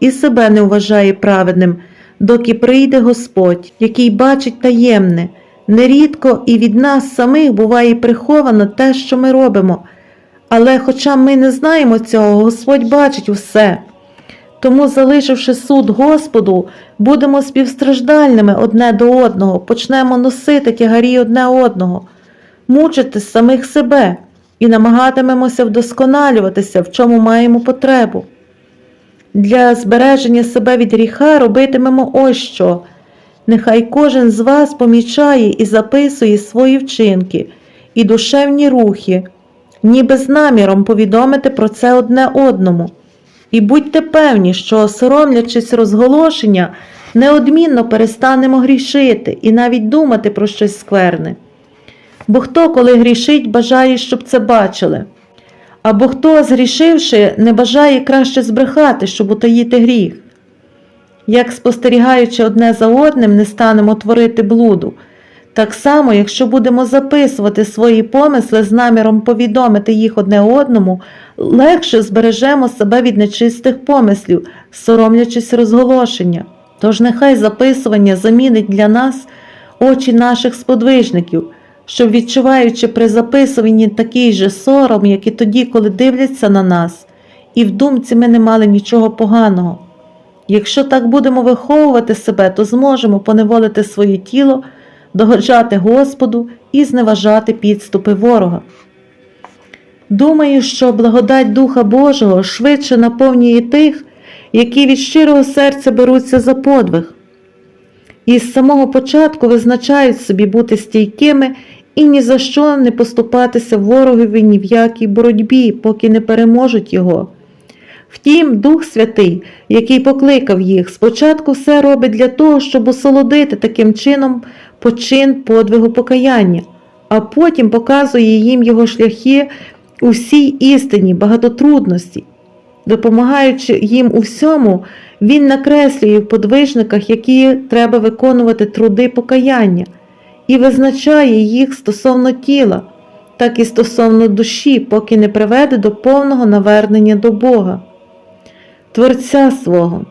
і себе не вважає праведним, доки прийде Господь, який бачить таємне. Нерідко і від нас самих буває приховано те, що ми робимо. Але, хоча ми не знаємо цього, Господь бачить усе. Тому, залишивши суд Господу, будемо співстраждальними одне до одного, почнемо носити тягарі одне одного, мучити самих себе і намагатимемося вдосконалюватися, в чому маємо потребу. Для збереження себе від гріха робитимемо ось що. Нехай кожен з вас помічає і записує свої вчинки і душевні рухи, ніби з наміром повідомити про це одне одному. І будьте певні, що, соромлячись розголошення, неодмінно перестанемо грішити і навіть думати про щось скверне. Бо хто, коли грішить, бажає, щоб це бачили, або хто, згрішивши, не бажає краще збрехати, щоб утаїти гріх. Як спостерігаючи одне за одним, не станемо творити блуду. Так само, якщо будемо записувати свої помисли з наміром повідомити їх одне одному, легше збережемо себе від нечистих помислів, соромлячись розголошення. Тож нехай записування замінить для нас очі наших сподвижників, щоб, відчуваючи при записуванні такий же сором, як і тоді, коли дивляться на нас, і в думці ми не мали нічого поганого. Якщо так будемо виховувати себе, то зможемо поневолити своє тіло, догоджати Господу і зневажати підступи ворога. Думаю, що благодать Духа Божого швидше наповнює тих, які від щирого серця беруться за подвиг, і з самого початку визначають собі бути стійкими і ні за що не поступатися ворогові ні в якій боротьбі, поки не переможуть його. Втім, Дух Святий, який покликав їх, спочатку все робить для того, щоб осолодити таким чином почин подвигу покаяння, а потім показує їм його шляхи у всій істині, багатотрудності. Допомагаючи їм у всьому, він накреслює в подвижниках, які треба виконувати труди покаяння, і визначає їх стосовно тіла, так і стосовно душі, поки не приведе до повного навернення до Бога. Творця свого.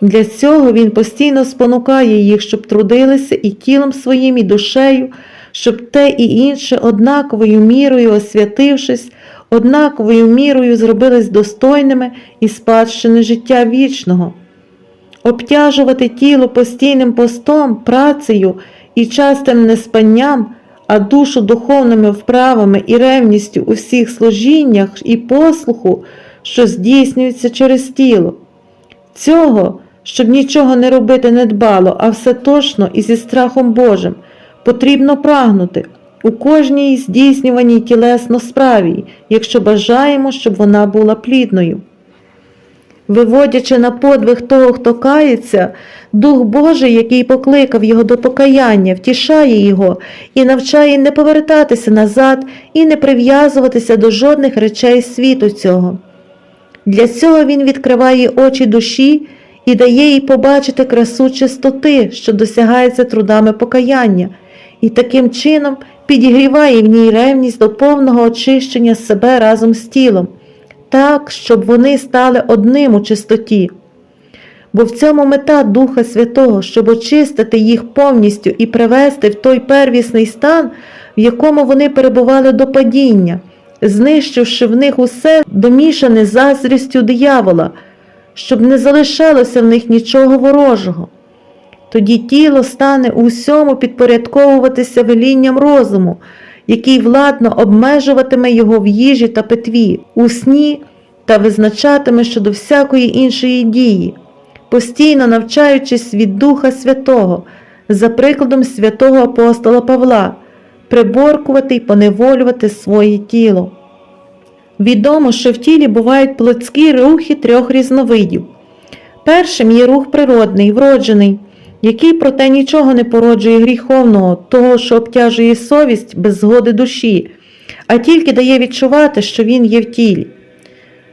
Для цього він постійно спонукає їх, щоб трудилися і тілом своїм, і душею, щоб те і інше однаковою мірою освятившись, однаковою мірою зробились достойними і спадщини життя вічного. Обтяжувати тіло постійним постом, працею і частим неспанням, а душу духовними вправами і ревністю у всіх служіннях і послуху, що здійснюється через тіло. Цього, щоб нічого не робити недбало, а все точно і зі страхом Божим, потрібно прагнути у кожній здійснюваній тілесно справі, якщо бажаємо, щоб вона була плідною. Виводячи на подвиг того, хто кається, Дух Божий, який покликав його до покаяння, втішає його і навчає не повертатися назад і не прив'язуватися до жодних речей світу цього. Для цього він відкриває очі душі і дає їй побачити красу чистоти, що досягається трудами покаяння, і таким чином підігріває в ній ревність до повного очищення себе разом з тілом, так, щоб вони стали одним у чистоті. Бо в цьому мета Духа Святого, щоб очистити їх повністю і привести в той первісний стан, в якому вони перебували до падіння, знищивши в них усе домішане заздрістю диявола, щоб не залишалося в них нічого ворожого. Тоді тіло стане у всьому підпорядковуватися велінням розуму, який владно обмежуватиме його в їжі та питві, у сні та визначатиме щодо всякої іншої дії, постійно навчаючись від Духа Святого, за прикладом святого апостола Павла, приборкувати й поневолювати своє тіло. Відомо, що в тілі бувають плотські рухи трьох різновидів. Першим є рух природний, вроджений, який, проте, нічого не породжує гріховного, того, що обтяжує совість без згоди душі, а тільки дає відчувати, що він є в тілі.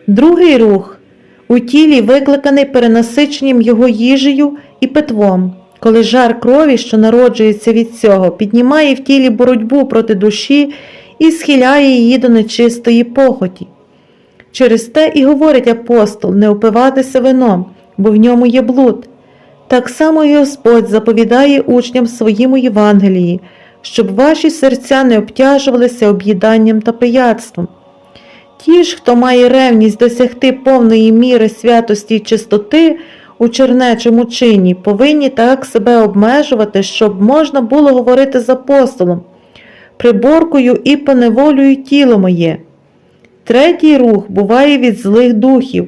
Другий рух у тілі викликаний перенасиченням його їжею і питвом, коли жар крові, що народжується від цього, піднімає в тілі боротьбу проти душі і схиляє її до нечистої похоті. Через те і говорить апостол не опиватися вином, бо в ньому є блуд. Так само і Господь заповідає учням своїм у Євангелії, щоб ваші серця не обтяжувалися об'їданням та пияцтвом. Ті ж, хто має ревність досягти повної міри святості й чистоти у чернечому чині, повинні так себе обмежувати, щоб можна було говорити з апостолом, приборкою і поневолюю тіло моє. Третій рух буває від злих духів,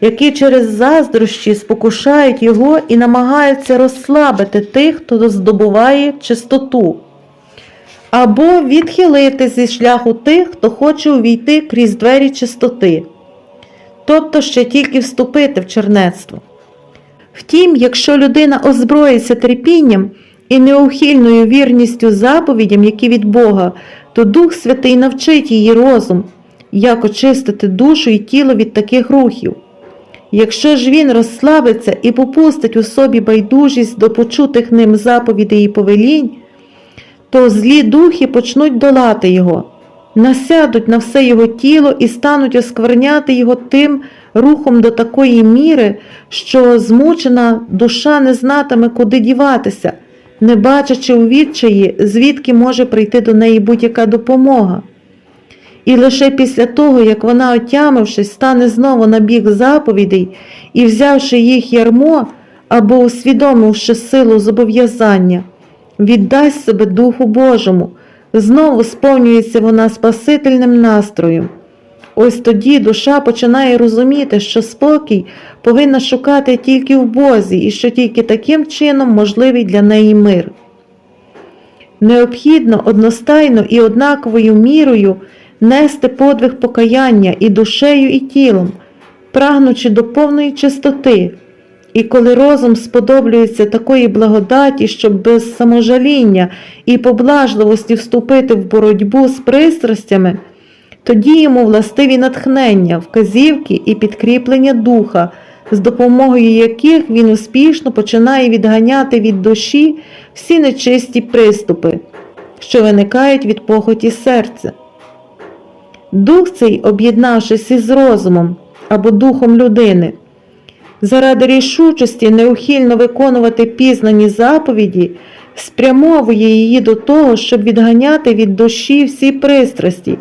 які через заздрощі спокушають його і намагаються розслабити тих, хто здобуває чистоту, або відхилити зі шляху тих, хто хоче увійти крізь двері чистоти, тобто ще тільки вступити в чернецтво. Втім, якщо людина озброїться терпінням і неухильною вірністю заповідям, які від Бога, то Дух Святий навчить її розум, як очистити душу і тіло від таких рухів. Якщо ж він розслабиться і попустить у собі байдужість до почутих ним заповідей і повелінь, то злі духи почнуть долати його, насядуть на все його тіло і стануть оскверняти його тим рухом до такої міри, що змучена душа не знатиме, куди діватися, не бачачи у відчаї, звідки може прийти до неї будь-яка допомога. І лише після того, як вона, отямившись, стане знову на бік заповідей і, взявши їх ярмо або усвідомивши силу зобов'язання, віддасть себе Духу Божому, знову сповнюється вона спасительним настроєм. Ось тоді душа починає розуміти, що спокій повинна шукати тільки в Бозі і що тільки таким чином можливий для неї мир. Необхідно одностайно і однаковою мірою нести подвиг покаяння і душею, і тілом, прагнучи до повної чистоти. І коли розум сподоблюється такої благодаті, щоб без саможаління і поблажливості вступити в боротьбу з пристрастями, тоді йому властиві натхнення, вказівки і підкріплення духа, з допомогою яких він успішно починає відганяти від душі всі нечисті приступи, що виникають від похоті серця. Дух цей, об'єднавшись із розумом або духом людини, заради рішучості неухильно виконувати пізнані заповіді, спрямовує її до того, щоб відганяти від душі всі пристрасті,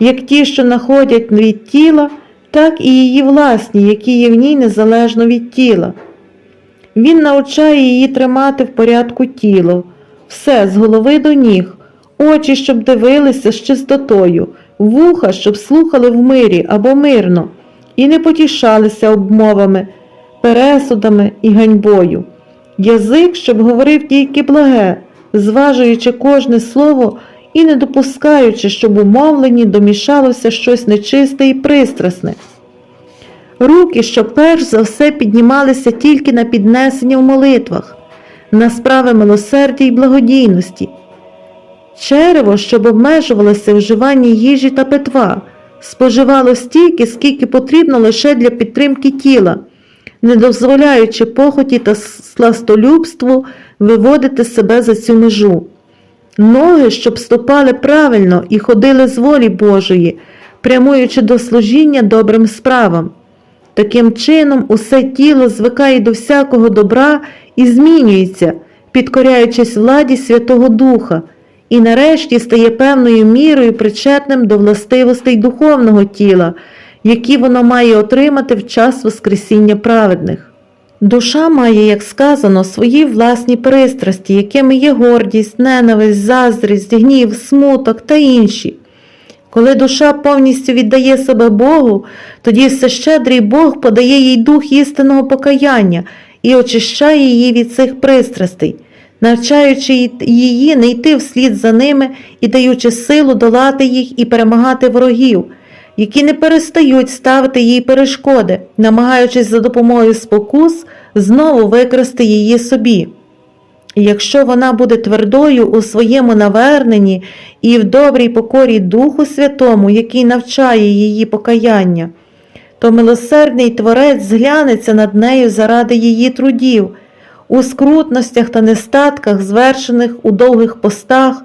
як ті, що находять від тіла, так і її власні, які є в ній незалежно від тіла. Він навчає її тримати в порядку тіло, все з голови до ніг, очі, щоб дивилися з чистотою, вуха, щоб слухали в мирі або мирно, і не потішалися обмовами, пересудами і ганьбою, язик, щоб говорив тільки благе, зважуючи кожне слово і не допускаючи, щоб у домішалося щось нечисте і пристрасне. Руки, що перш за все піднімалися тільки на піднесення в молитвах, на справи милосердя й благодійності. Черево, щоб обмежувалося вживанні їжі та питва, споживало стільки, скільки потрібно лише для підтримки тіла, не дозволяючи похоті та сластолюбству виводити себе за цю межу. Ноги, щоб ступали правильно і ходили з волі Божої, прямуючи до служіння добрим справам. Таким чином, усе тіло звикає до всякого добра і змінюється, підкоряючись владі Святого Духа, і нарешті стає певною мірою причетним до властивостей духовного тіла, які воно має отримати в час Воскресіння праведних. Душа має, як сказано, свої власні пристрасті, якими є гордість, ненависть, заздрість, гнів, смуток та інші. Коли душа повністю віддає себе Богу, тоді всещедрий Бог подає їй дух істинного покаяння і очищає її від цих пристрастей, навчаючи її не йти вслід за ними і даючи силу долати їх і перемагати ворогів, які не перестають ставити їй перешкоди, намагаючись за допомогою спокус знову викрасти її собі. І якщо вона буде твердою у своєму наверненні і в добрій покорі Духу Святому, який навчає її покаяння, то милосердний Творець зглянеться над нею заради її трудів, у скрутностях та нестатках, звершених у довгих постах,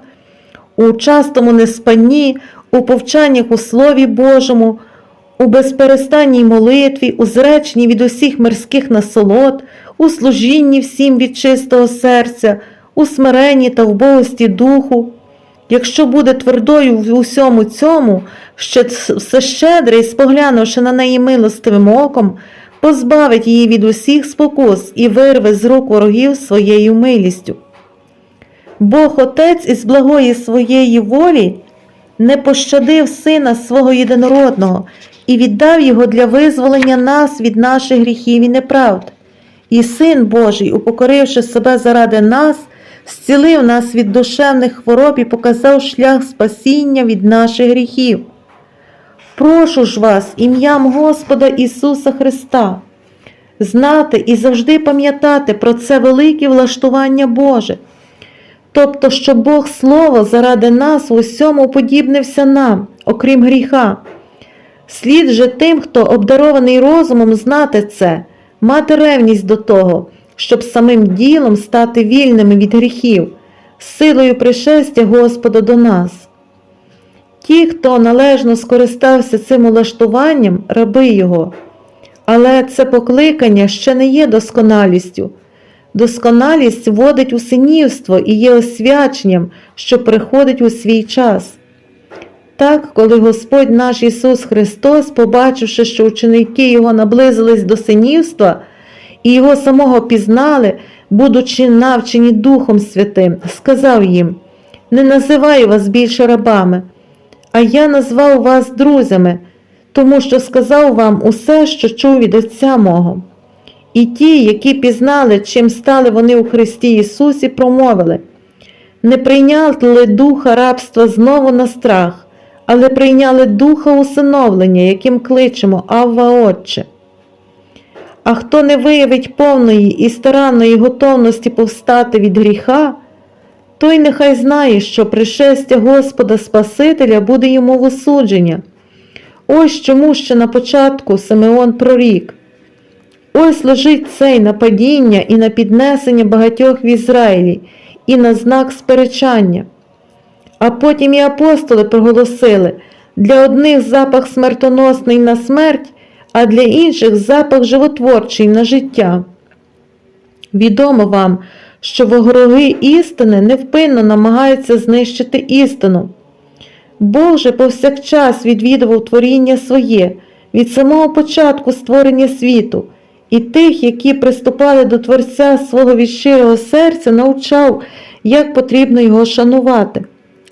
у частому неспанні, у повчаннях у Слові Божому, у безперестанній молитві, у зреченні від усіх мирських насолод, у служінні всім від чистого серця, у смиренні та вбогості духу. Якщо буде твердою в усьому цьому, що ц- всещедрий, споглянувши на неї милостивим оком, позбавить її від усіх спокус і вирве з рук ворогів своєю милістю. Бог Отець із благої своєї волі не пощадив сина свого єдинородного і віддав його для визволення нас від наших гріхів і неправд. І Син Божий, упокоривши себе заради нас, зцілив нас від душевних хвороб і показав шлях спасіння від наших гріхів. Прошу ж вас, ім'ям Господа Ісуса Христа, знати і завжди пам'ятати про це велике влаштування Боже. Тобто, що Бог Слово заради нас в усьому подібнився нам, окрім гріха. Слід же тим, хто обдарований розумом, знати це, мати ревність до того, щоб самим ділом стати вільними від гріхів, силою пришестя Господа до нас. Ті, хто належно скористався цим улаштуванням, раби його. Але це покликання ще не є досконалістю. Досконалість вводить у синівство і є освяченням, що приходить у свій час. Так, коли Господь наш Ісус Христос, побачивши, що ученики Його наблизились до синівства і Його самого пізнали, будучи навчені Духом Святим, сказав їм: Не називаю вас більше рабами, а я назвав вас друзями, тому що сказав вам усе, що чув від Отця мого. І ті, які пізнали, чим стали вони у Христі Ісусі, промовили не прийняли духа рабства знову на страх, але прийняли духа усиновлення, яким кличемо Авва Отче. А хто не виявить повної і старанної готовності повстати від гріха, той нехай знає, що пришестя Господа Спасителя буде йому в осудження. Ось чому ще на початку Симеон прорік. Ось лежить цей на падіння і на піднесення багатьох в Ізраїлі, і на знак сперечання. А потім і апостоли проголосили для одних запах смертоносний на смерть, а для інших запах животворчий на життя. Відомо вам, що вороги істини невпинно намагаються знищити істину. Бог же повсякчас відвідував творіння своє від самого початку створення світу, і тих, які приступали до Творця свого від щирого серця, навчав, як потрібно його шанувати.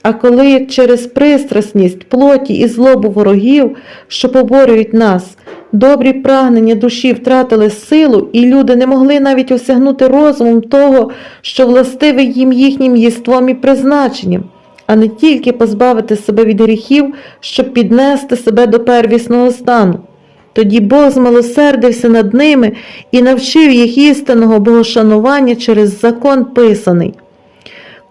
А коли через пристрасність, плоті і злобу ворогів, що поборюють нас, добрі прагнення душі втратили силу, і люди не могли навіть осягнути розумом того, що властиве їм їхнім єством і призначенням, а не тільки позбавити себе від гріхів, щоб піднести себе до первісного стану. Тоді Бог змилосердився над ними і навчив їх істинного богошанування через закон писаний.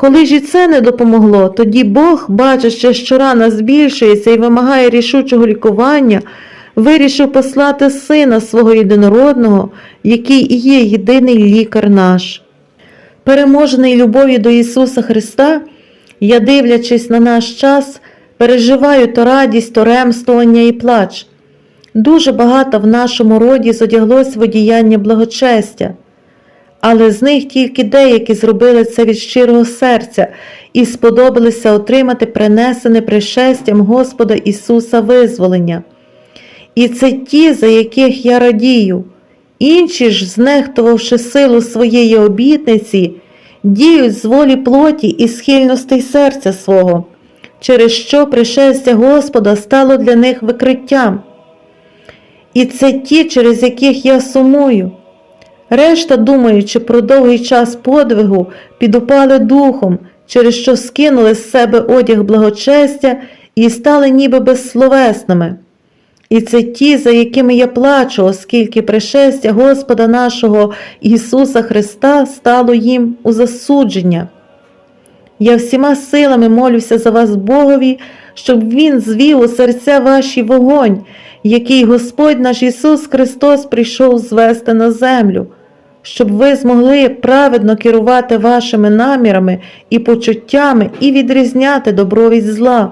Коли ж і це не допомогло, тоді Бог, бачачи, що рана збільшується і вимагає рішучого лікування, вирішив послати сина свого єдинородного, який і є єдиний лікар наш. Переможений любов'ю до Ісуса Христа, я, дивлячись на наш час, переживаю то радість, то ремствування і плач. Дуже багато в нашому роді зодяглось водіяння благочестя, але з них тільки деякі зробили це від щирого серця і сподобалися отримати принесене пришестям Господа Ісуса визволення. І це ті, за яких я радію. Інші ж, знехтувавши силу своєї обітниці, діють з волі плоті і схильностей серця свого, через що пришестя Господа стало для них викриттям. І це ті, через яких я сумую. Решта, думаючи про довгий час подвигу, підупали духом, через що скинули з себе одяг благочестя і стали ніби безсловесними. І це ті, за якими я плачу, оскільки пришестя Господа нашого Ісуса Христа стало їм у засудження. Я всіма силами молюся за вас Богові, щоб Він звів у серця ваші вогонь, який Господь наш Ісус Христос прийшов звести на землю, щоб ви змогли праведно керувати вашими намірами і почуттями і відрізняти добро від зла.